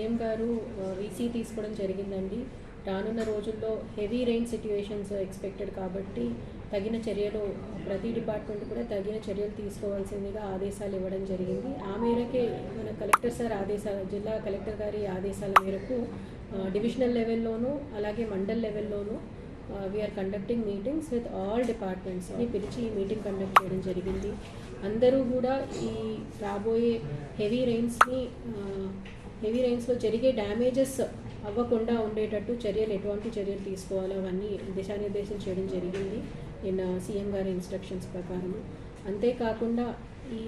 CM గారు VC తీసుకోవడం జరిగిందండి. రానున్న రోజుల్లో హెవీ రెయిన్ సిట్యుయేషన్స్ ఎక్స్పెక్టెడ్ కాబట్టి తగిన చర్యలు ప్రతి డిపార్ట్మెంట్ కూడా తగిన చర్యలు తీసుకోవాల్సిందిగా ఆదేశాలు ఇవ్వడం జరిగింది. ఆ మేరకే మన కలెక్టర్ సార్ ఆదేశాల జిల్లా కలెక్టర్ గారి ఆదేశాల మేరకు డివిజనల్ లెవెల్లోనూ అలాగే mandal లెవెల్లోనూ we are conducting meetings with all డిపార్ట్మెంట్స్ని పిలిచి ఈ మీటింగ్ కండక్ట్ చేయడం జరిగింది. అందరూ కూడా ఈ రాబోయే హెవీ రెయిన్స్ని హెవీ రైన్స్లో జరిగే డ్యామేజెస్ అవ్వకుండా ఉండేటట్టు చర్యలు ఎటువంటి చర్యలు తీసుకోవాలో అవన్నీ దిశానిర్దేశం చేయడం జరిగింది నిన్న సీఎం గారి ఇన్స్ట్రక్షన్స్ ప్రకారం అంతేకాకుండా ఈ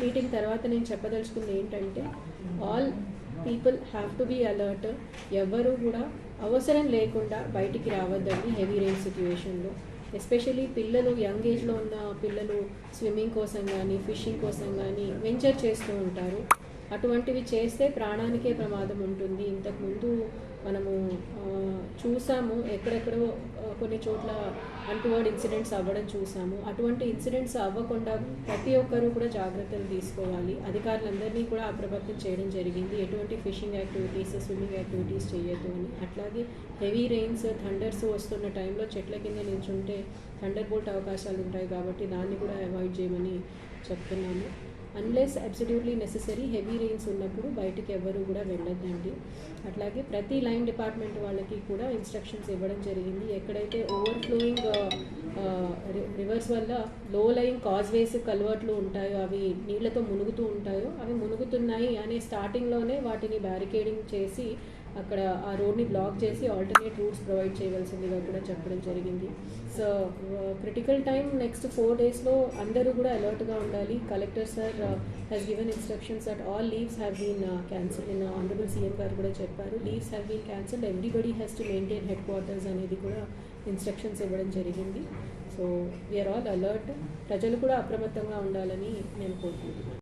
మీటింగ్ తర్వాత నేను చెప్పదలుచుకుంది ఏంటంటే all people have to be alert. ఎవ్వరూ కూడా అవసరం లేకుండా బయటికి రావద్దండి హెవీ రెయిన్ సిచ్యువేషన్లో. ఎస్పెషలీ పిల్లలు యంగ్ ఏజ్లో ఉన్న పిల్లలు స్విమ్మింగ్ కోసం కానీ ఫిషింగ్ కోసం కానీ వెంచర్ చేస్తూ ఉంటారు. అటువంటివి చేస్తే ప్రాణానికే ప్రమాదం ఉంటుంది. ఇంతకుముందు మనము చూసాము ఎక్కడెక్కడో కొన్ని చోట్ల అంటువర్డ్ ఇన్సిడెంట్స్ అవ్వడం చూసాము. అటువంటి ఇన్సిడెంట్స్ అవ్వకుండా ప్రతి ఒక్కరూ కూడా జాగ్రత్తలు తీసుకోవాలి. అధికారులందరినీ కూడా అప్రమత్తం చేయడం జరిగింది. ఎటువంటి ఫిషింగ్ యాక్టివిటీస్ స్విమ్మింగ్ యాక్టివిటీస్ చేయొద్దు అని. అట్లాగే హెవీ రెయిన్స్ థండర్స్ వస్తున్న టైంలో చెట్ల కింద నిల్చుంటే థండర్ బోల్ట్ అవకాశాలు ఉంటాయి కాబట్టి దాన్ని కూడా అవాయిడ్ చేయమని చెప్తున్నాము unless absolutely necessary heavy rains ఉన్నప్పుడు బయటికి ఎవరు కూడా వెళ్ళొద్దండి. అట్లాగే ప్రతి లైన్ డిపార్ట్మెంట్ వాళ్ళకి కూడా ఇన్స్ట్రక్షన్స్ ఇవ్వడం జరిగింది. ఎక్కడైతే ఓవర్ఫ్లోయింగ్ రివర్స్ uh, uh, వల్ల లో లైన్ కాజ్వేస్ కల్వర్ట్లు ఉంటాయో అవి నీళ్ళతో మునుగుతూ ఉంటాయో అవి మునుగుతున్నాయి అనే స్టార్టింగ్లోనే వాటిని బ్యారికేడింగ్ చేసి అక్కడ ఆ రోడ్ని బ్లాక్ చేసి ఆల్టర్నేట్ రూట్స్ ప్రొవైడ్ చేయవలసిందిగా కూడా చెప్పడం జరిగింది. So critical time next four డేస్లో అందరూ కూడా అలర్ట్గా ఉండాలి. Collector sir has given instructions at all leaves have been cancel in honourable CM గారు కూడా చెప్పారు. Leaves have been cancel everybody has to maintain headquarters అనేది కూడా ఇన్స్ట్రక్షన్స్ ఇవ్వడం జరిగింది. సో వీఆర్ ఆల్ అలర్ట్ ప్రజలు కూడా అప్రమత్తంగా ఉండాలని నేను కోరుకుంటున్నాను.